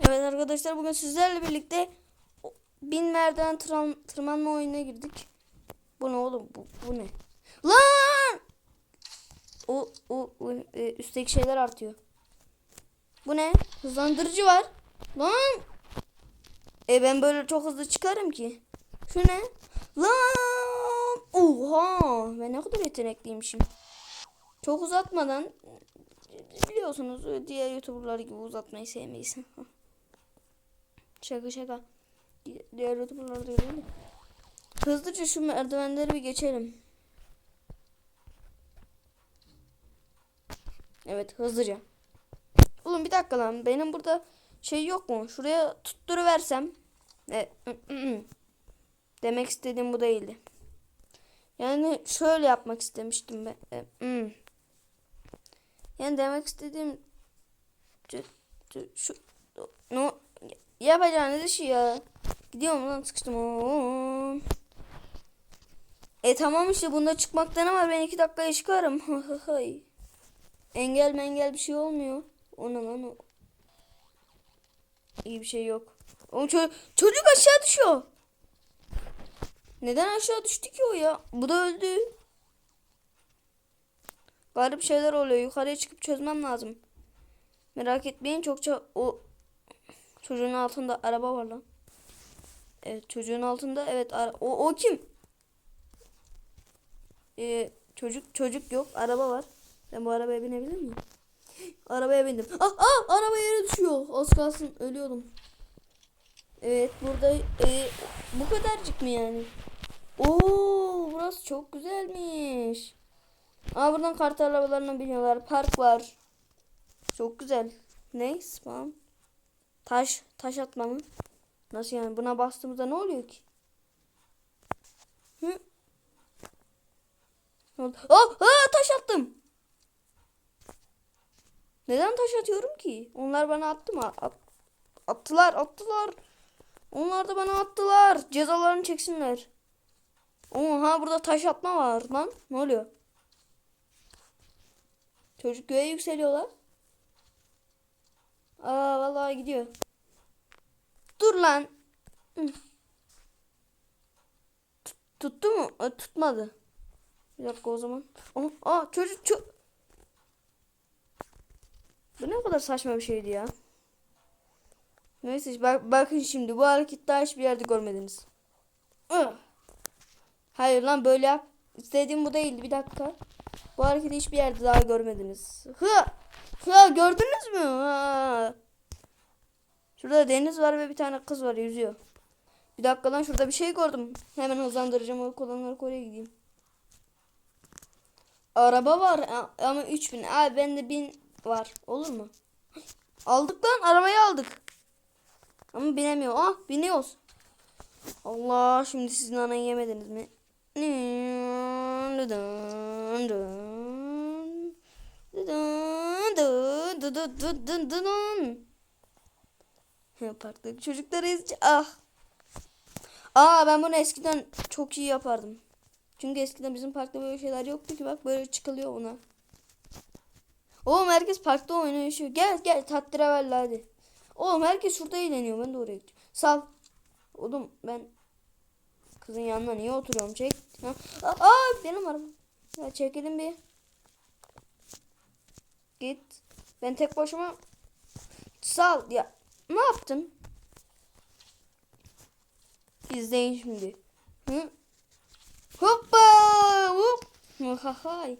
Evet arkadaşlar bugün sizlerle birlikte bin merdiven tırman- tırmanma oyununa girdik. Bu ne oğlum? Bu, bu ne? Lan! O, o, o e, üstteki şeyler artıyor. Bu ne? Hızlandırıcı var. Lan! E ben böyle çok hızlı çıkarım ki. Şu ne? Lan! Oha! Ben ne kadar yetenekliymişim. Çok uzatmadan biliyorsunuz diğer youtuberlar gibi uzatmayı sevmeyiz. şaka şaka. Di- Diğer youtuberlar da öyle mi? Hızlıca şu merdivenleri bir geçelim. Evet hızlıca. Oğlum bir dakika lan benim burada şey yok mu? Şuraya tutturuversem. Evet. Demek istediğim bu değildi. Yani şöyle yapmak istemiştim ben. E. Yani demek istediğim şu no yapacağınız işi ya. Gidiyorum lan sıkıştım. Oo. E tamam işte bunda çıkmakta ne var? Ben iki dakikaya çıkarım. Engel mengel bir şey olmuyor. O ne lan o? İyi bir şey yok. O ço- çocuk aşağı düşüyor. Neden aşağı düştü ki o ya? Bu da öldü. Garip şeyler oluyor. Yukarıya çıkıp çözmem lazım. Merak etmeyin çokça o çocuğun altında araba var lan. Evet çocuğun altında evet o o kim? Ee, çocuk çocuk yok araba var. Ben bu arabaya binebilir miyim? Arabaya bindim. Ah ah araba yere düşüyor. Az kalsın ölüyordum. Evet burada e, bu kadarcık mı yani? Oo burası çok güzelmiş. Aa buradan kart arabalarına biniyorlar. Park var. Çok güzel. Ne? Spam. Taş. Taş atma mı? Nasıl yani? Buna bastığımızda ne oluyor ki? Hı? Ne oldu? Oh, aa, taş attım. Neden taş atıyorum ki? Onlar bana attı mı? At, attılar, attılar. Onlar da bana attılar. Cezalarını çeksinler. Oha burada taş atma var lan. Ne oluyor? Çocuk göğe yükseliyorlar. Aa vallahi gidiyor. Dur lan. Tuttu mu? Aa, tutmadı. Bir dakika o zaman. Aa, aa çocuk çocuk. Bu ne kadar saçma bir şeydi ya. Neyse bak, bakın şimdi bu hareketi daha hiçbir yerde görmediniz. Hayır lan böyle yap. İstediğim bu değildi. Bir dakika. Bu hareketi hiçbir yerde daha görmediniz. Hı! Hı gördünüz mü? Ha. Şurada deniz var ve bir tane kız var yüzüyor. Bir dakika lan şurada bir şey gördüm. Hemen hızlandıracağım o kullanılarak oraya gideyim. Araba var ama 3000. Abi bende 1000 var. Olur mu? Aldık lan arabayı aldık. Ama binemiyor. Ah biniyoruz. Allah şimdi sizin anayı yemediniz mi? Parktaki çocukları izci. Ah. Aa ben bunu eskiden çok iyi yapardım. Çünkü eskiden bizim parkta böyle şeyler yoktu ki bak böyle çıkılıyor ona. Oğlum herkes parkta oynuyor. Gel gel tatlıraverle hadi. Oğlum herkes şurada eğleniyor. Ben de oraya gidiyorum. Sal. Oğlum ben kızın yanına niye oturuyorum? Çek. Ha. Aa, benim arabam. Ya çekelim bir. Git. Ben tek başıma sal. Ya ne yaptın? İzleyin şimdi. Hı? Hoppa! Hop! Hay.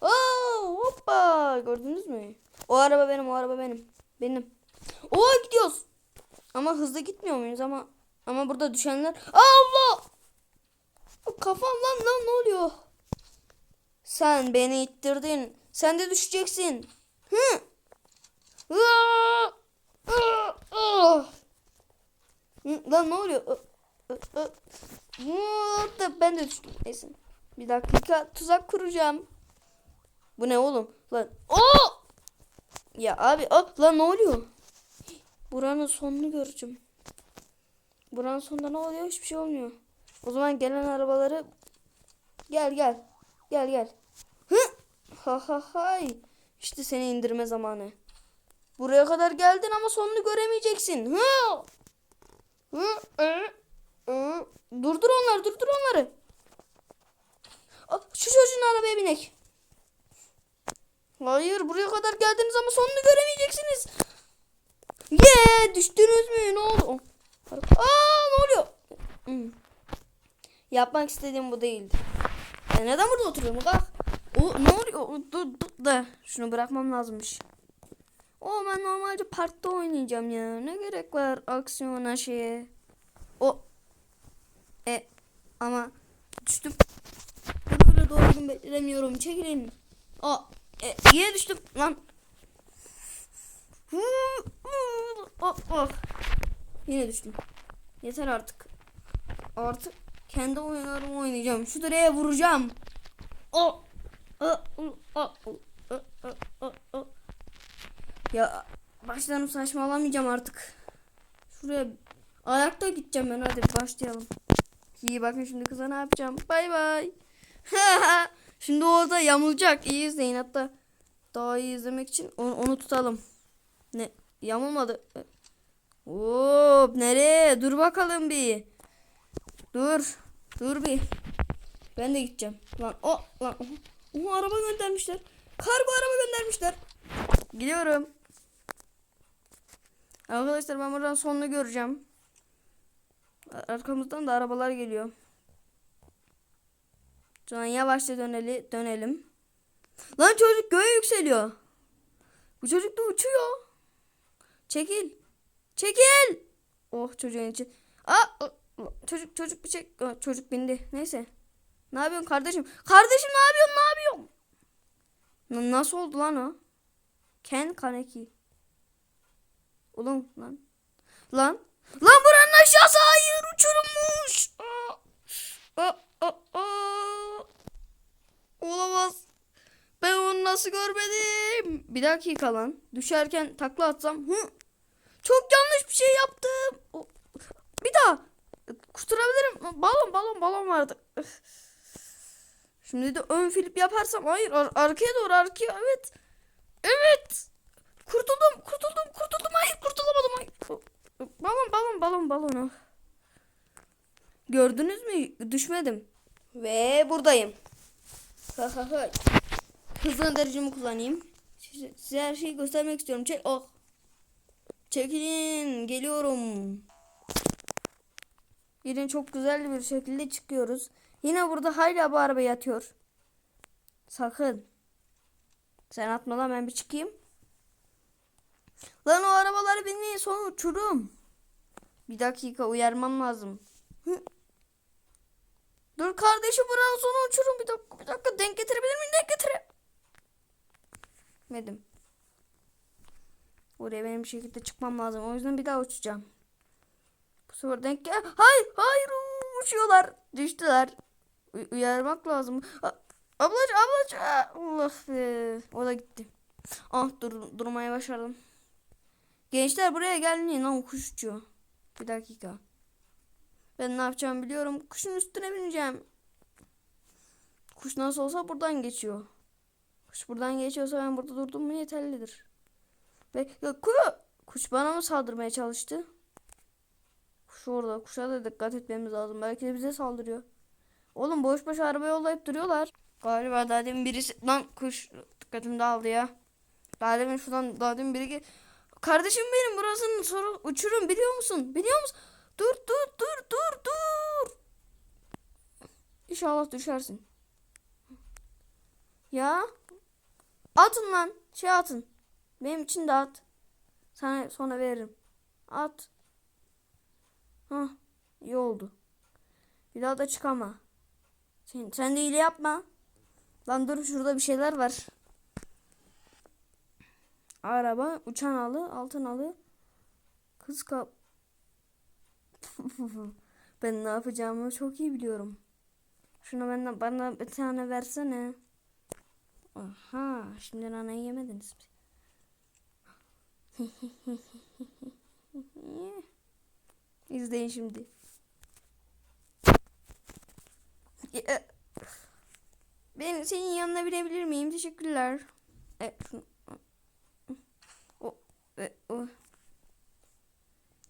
Oo, hoppa! Gördünüz mü? O araba benim, o araba benim. Benim. Oo gidiyoruz. Ama hızlı gitmiyor muyuz ama ama burada düşenler Allah! Kafam lan lan ne oluyor? Sen beni ittirdin. Sen de düşeceksin. Hı? Lan ne oluyor? The- Ben de düştüm. Neyse. Bir dakika tuzak kuracağım. Bu ne oğlum? Lan. Oo! Ya abi oh, lan ne oluyor? Buranın sonunu göreceğim. Buranın sonunda ne oluyor? Hiçbir şey olmuyor. O zaman gelen arabaları gel gel. Gel gel. Hı? Ha ha hay. İşte seni indirme zamanı. Buraya kadar geldin ama sonunu göremeyeceksin. Hı! Hı! Hı! Hı! Durdur onları, durdur onları. Şu çocuğun arabaya binek. Hayır, buraya kadar geldiniz ama sonunu göremeyeceksiniz. Ye, düştünüz mü? Ne oldu? Aa, ne oluyor? Hmm. Yapmak istediğim bu değildi. Ya neden burada oturuyorum? Kalk. O ne oluyor? Dur, dur da şunu bırakmam lazımmış. O ben normalde parkta oynayacağım ya. Ne gerek var aksiyona şeye. O e ama düştüm. Böyle doğru gün beklemiyorum. Çekilin. O e, yine düştüm lan. Oh, oh. Yine düştüm. Yeter artık. Artık kendi oyunlarımı oynayacağım. Şu direğe vuracağım. O. O. O. O. O. Ya başlarım saçmalamayacağım artık. Şuraya ayakta gideceğim ben hadi başlayalım. İyi bakın şimdi kıza ne yapacağım. Bay bay. şimdi orada yamulacak. İyi izleyin hatta. Daha iyi izlemek için onu, onu tutalım. Ne? Yamulmadı. Hop nereye? Dur bakalım bir. Dur. Dur bir. Ben de gideceğim. Lan o lan. Oha, araba göndermişler. Kargo araba göndermişler. Gidiyorum. Arkadaşlar ben buradan sonunu göreceğim. Ar- Arkamızdan da arabalar geliyor. Şu an yavaşça döneli, dönelim. Lan çocuk göğe yükseliyor. Bu çocuk da uçuyor. Çekil. Çekil. Oh çocuğun için. Aa, çocuk çocuk bir çek. Çocuk bindi. Neyse. Ne yapıyorsun kardeşim? Kardeşim ne yapıyorsun? Ne yapıyorsun? Nasıl oldu lan o? Ken Kaneki. Oğlum lan. Lan. Lan buranın aşağısı hayır uçurummuş. Olamaz. Ben onu nasıl görmedim? Bir dakika lan. Düşerken takla atsam. Hı. Çok yanlış bir şey yaptım. Bir daha. Kurtarabilirim. Balon balon balon vardı. Şimdi de ön flip yaparsam hayır ar- arkaya doğru arkaya evet. Evet. Kurtuldum kurtuldum kurtuldum hayır kurtulamadım hayır. Balon balon balon balon. ah. Gördünüz mü? Düşmedim. Ve buradayım. Ha ha kullanayım. Size, her şeyi göstermek istiyorum. Çek. Oh. Çekilin. Geliyorum. Yine çok güzel bir şekilde çıkıyoruz. Yine burada hala bu araba yatıyor. Sakın. Sen atmadan ben bir çıkayım. Lan o arabaları beni son uçurum. Bir dakika uyarmam lazım. Dur kardeşim buranın sonu uçurum. Bir dakika bir dakika denk getirebilir miyim? Denk getire. Medim. Oraya benim bir şekilde çıkmam lazım. O yüzden bir daha uçacağım. Bu sefer denk gel. Hayır hayır uçuyorlar. Düştüler. U- uyarmak lazım. A- ablacı ablacı. Allah be. O da gitti. Ah dur durmaya başardım. Gençler buraya gelmeyin lan kuş uçuyor. Bir dakika. Ben ne yapacağımı biliyorum. Kuşun üstüne bineceğim. Kuş nasıl olsa buradan geçiyor. Kuş buradan geçiyorsa ben burada durdum mu yeterlidir. Ve ya, kuş, kuş bana mı saldırmaya çalıştı? Kuş orada. Kuşa da dikkat etmemiz lazım. Belki de bize saldırıyor. Oğlum boş boş araba yollayıp duruyorlar. Galiba daha demin birisi... Lan kuş dikkatim dağıldı ya. Daha demin şuradan daha demin biri... Kardeşim benim burasının soru uçurum biliyor musun? Biliyor musun? Dur dur dur dur dur. İnşallah düşersin. Ya. Atın lan. Şey atın. Benim için de at. Sana sonra veririm. At. Hah. iyi oldu. Bir daha da çıkama. Sen, sen de hile yapma. Lan dur şurada bir şeyler var. Araba, uçan alı, altın alı. Kız kap. ben ne yapacağımı çok iyi biliyorum. Şunu benden bana bir tane versene. Aha, şimdi nanayı yemediniz. İzleyin şimdi. Ben senin yanına binebilir miyim? Teşekkürler. E. O,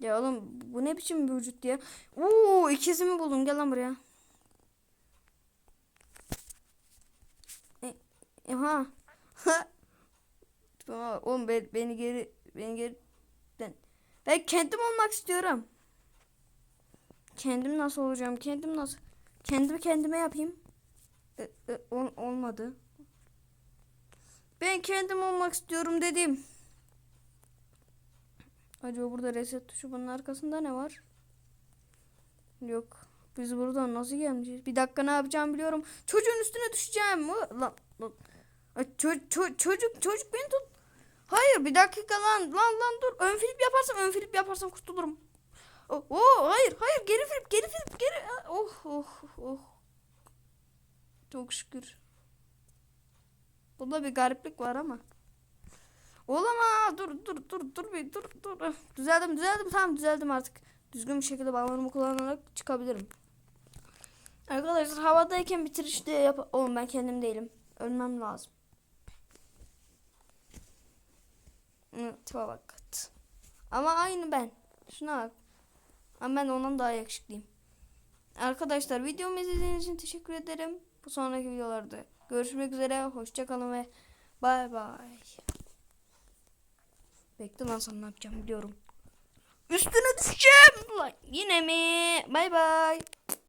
Ya oğlum bu ne biçim bir vücut ya? Oo ikizimi buldum gel lan buraya. E. Tamam oğlum ben, beni geri beni geri ben, ben kendim olmak istiyorum. Kendim nasıl olacağım? Kendim nasıl? Kendimi kendime yapayım. E, e, ol- olmadı. Ben kendim olmak istiyorum dedim. Acaba burada reset tuşu bunun arkasında ne var? Yok. Biz buradan nasıl geleceğiz? Bir dakika ne yapacağım biliyorum. Çocuğun üstüne düşeceğim. Lan, lan. Ço- ço- çocuk çocuk beni tut. Hayır bir dakika lan lan lan dur. Ön flip yaparsam ön flip yaparsam kurtulurum. Oh, oh hayır hayır geri flip geri flip geri. Oh oh oh. Çok şükür. Bunda bir gariplik var ama. Olamaz. Dur dur dur dur bir dur dur. Düzeldim düzeldim tamam düzeldim artık. Düzgün bir şekilde balonumu kullanarak çıkabilirim. Arkadaşlar havadayken bitirişte yap... Oğlum ben kendim değilim. Ölmem lazım. Hı, Tipe bak. Ama aynı ben. Şuna bak. Ama ben ondan daha yakışıklıyım. Arkadaşlar videomu izlediğiniz için teşekkür ederim. Bu sonraki videolarda görüşmek üzere. Hoşçakalın ve bay bay. Bekle lan sana ne yapacağım biliyorum. Üstüne düşeceğim. Yine mi? Bay bay.